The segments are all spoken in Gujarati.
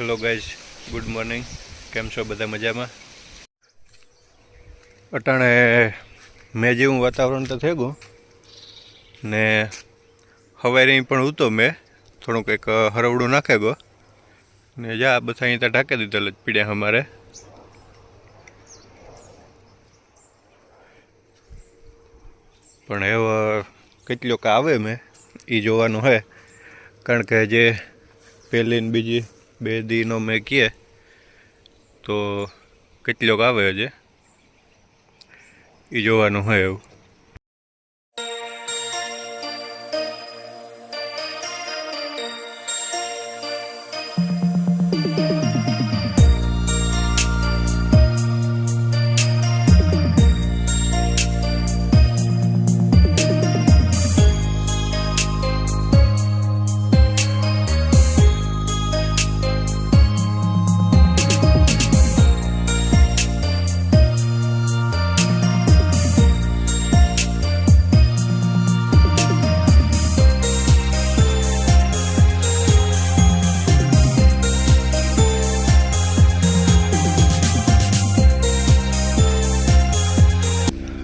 હેલો ગાઈઝ ગુડ મોર્નિંગ કેમ છો બધા મજામાં? અટાણે મેં જેવું વાતાવરણ તો થઈ ગયું. ને હવારે પણ ઉતો મેં. થોડુંક એક હરવડું નાખે ગયો. ને જા, બધા અહીં ત્યાં ઢાંકી દીધેલ જ પીડ્યા અમારે. પણ એવો કેટલોક આવે મેં એ જોવાનું હે. કારણ કે જે પહેલી ને બીજી બે દીનો મેં કીએ તો કેટલોક આવે છે એ જોવાનું હોય એવું.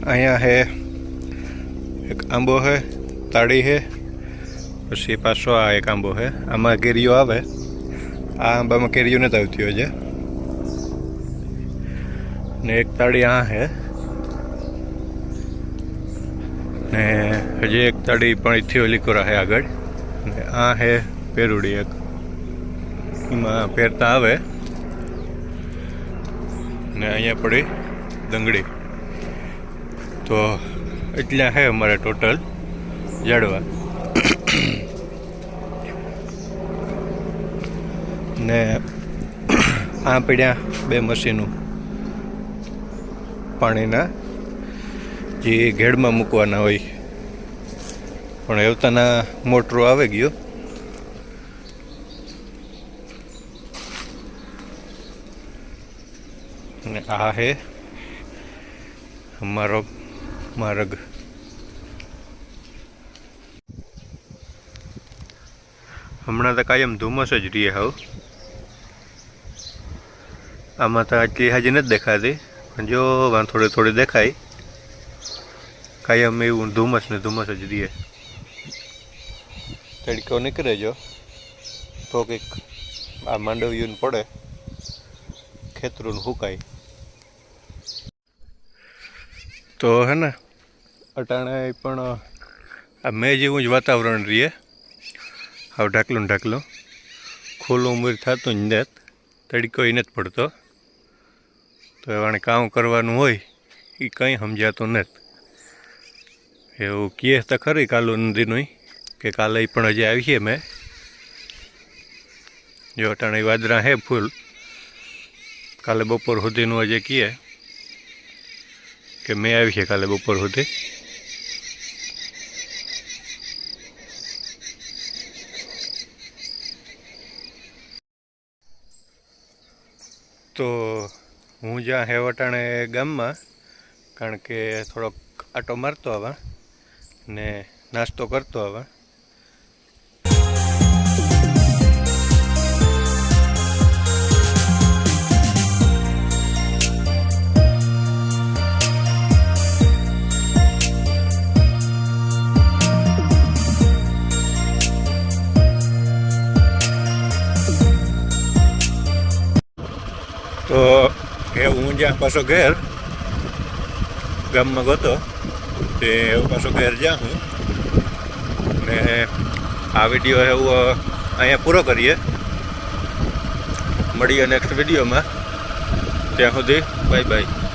અહીંયા હે, એક આંબો હે, તાળી હે, પછી પાછો આ એક આંબો હે, આમાં કેરીઓ આવે. આ આંબામાં કેરીઓ નથી આવતી હોય છે ને એક તાળી આ હે. ને હજી એક તાળી પણ ઇથી ઓલી કોરા હે આગળ. ને આ હે પેરુડી એક. એમાં પહેરતા આવે. ને અહીંયા પડી દંગડી. તો એટલા છે અમારે ટોટલ ઝાડવા ને આ પડ્યા બે મશીનો પાણીના, જે ઘેડમાં મૂકવાના હોય. પણ એવતાના મોટરો આવી ગયો. અને આ હે અમારો માર્ગ. હમણાં તો કાયમ ધુમ્મસ જ રહીએ હાવ આમાં તો આટલી હાજી નથી દેખાતી, પણ જો થોડી થોડી દેખાય, કાયમ એવું ધુમ્મસ ને ધુમ્મસ જ રહીએ તડકો નીકળે જો. તો કંઈક આ માંડવ્યું પડે ખેતરું હુકાય. તો હે ને અટાણે પણ આ મેં જેવું જ વાતાવરણ રહીએ. હાવ ઢાકલું ઢાકલું. ખુલ્લું ઉંમર થતું જ નથી તડકો નથી પડતો. તો એવાને કામ કરવાનું હોય એ કંઈ સમજાતું નથી એવું કહે તો ખરી કાલુ નદીનું કે કાલે પણ હજી છે મેં. જો અટાણે વાદરા હે ફૂલ. કાલે બપોર સુધીનું હજી કહે, કે મેં આવી છે કાલે બપોર સુધી. તો હું જ્યાં હેવટાણે ગામમાં, કારણ કે થોડોક આટો મારતો આવા ને નાસ્તો કરતો આવા તો એ હું જ્યાં પાછો ઘેર ગામમાં ગયો તે એવું પાછો ઘેર જ્યાં હું. ને આ વીડિયો એવું અહીંયા પૂરો કરીએ. મળીએ નેક્સ્ટ વિડીયોમાં. ત્યાં સુધી બાય બાય